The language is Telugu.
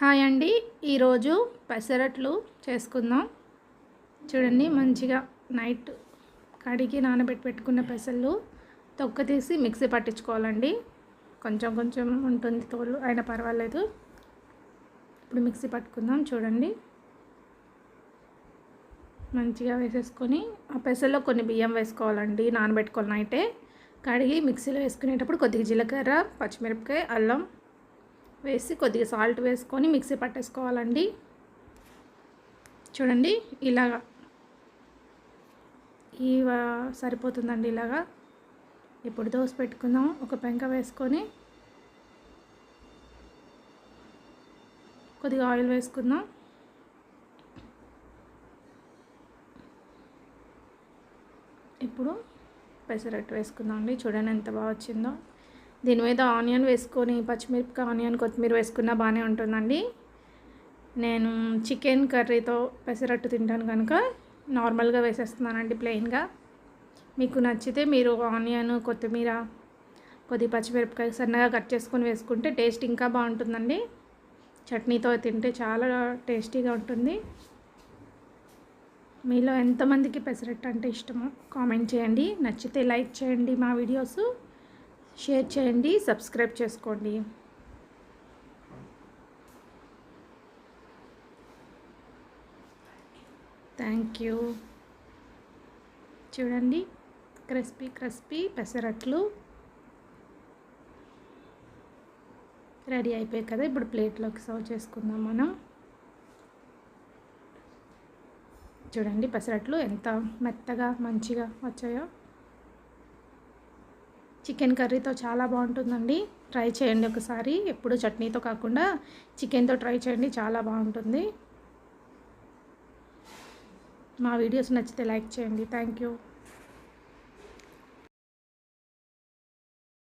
హాయ్ అండి. ఈరోజు పెసరట్లు చేసుకుందాం. చూడండి మంచిగా నైట్ కడిగి నానబెట్టి పెట్టుకున్న పెసలు తొక్క తీసి మిక్సీ పట్టించుకోవాలండి. కొంచెం కొంచెం ఉంటుంది తోలు అయినా పర్వాలేదు. ఇప్పుడు మిక్సీ పట్టుకుందాం చూడండి. మంచిగా వేసేసుకొని ఆ పెసల్లో కొన్ని బియ్యం వేసుకోవాలండి నానబెట్టుకోవాలి నైటే. కడిగి మిక్సీలో వేసుకునేటప్పుడు కొద్దిగా జీలకర్ర పచ్చిమిరపకాయ అల్లం వేసి కొద్దిగా సాల్ట్ వేసుకొని మిక్సీ పట్టేసుకోవాలండి. చూడండి ఇలాగా. ఈ సరిపోతుందండి ఇలాగా. ఇప్పుడు దోశ పెట్టుకుందాం. ఒక పెంక వేసుకొని కొద్దిగా ఆయిల్ వేసుకుందాం. ఇప్పుడు పెసరట్టు వేసుకుందాం అండి. చూడండి ఎంత బాగా వచ్చిందో. దీని మీద ఆనియన్ వేసుకొని పచ్చిమిరపకాయ ఆనియన్ కొత్తిమీర వేసుకున్నా బాగానే ఉంటుందండి. నేను చికెన్ కర్రీతో పెసరట్టు తింటాను కనుక నార్మల్గా వేసేస్తున్నానండి ప్లెయిన్గా. మీకు నచ్చితే మీరు ఆనియన్ కొత్తిమీర కొద్ది పచ్చిమిరపకాయ సన్నగా కట్ చేసుకొని వేసుకుంటే టేస్ట్ ఇంకా బాగుంటుందండి. చట్నీతో తింటే చాలా టేస్టీగా ఉంటుంది. మీలో ఎంతమందికి పెసరట్టు అంటే ఇష్టమో కామెంట్ చేయండి. నచ్చితే లైక్ చేయండి మా వీడియోస్. షేర్ చేయండి సబ్స్క్రైబ్ చేసుకోండి. Thank you. చూడండి క్రిస్పీ క్రిస్పీ పెసరట్లు. రెడీ అయిపోయాయి కదా ఇప్పుడు ప్లేట్లోకి సర్వ్ చేసుకుందాం మనం. చూడండి పెసరట్లు ఎంత మెత్తగా మంచిగా వచ్చాయో. చికెన్ కర్రీతో చాలా బాగుంటుందండి. ట్రై చేయండి ఒకసారి. ఎప్పుడు చట్నీతో కాకుండా చికెన్తో ట్రై చేయండి చాలా బాగుంటుంది. మా వీడియోస్ నచ్చితే లైక్ చేయండి. Thank you.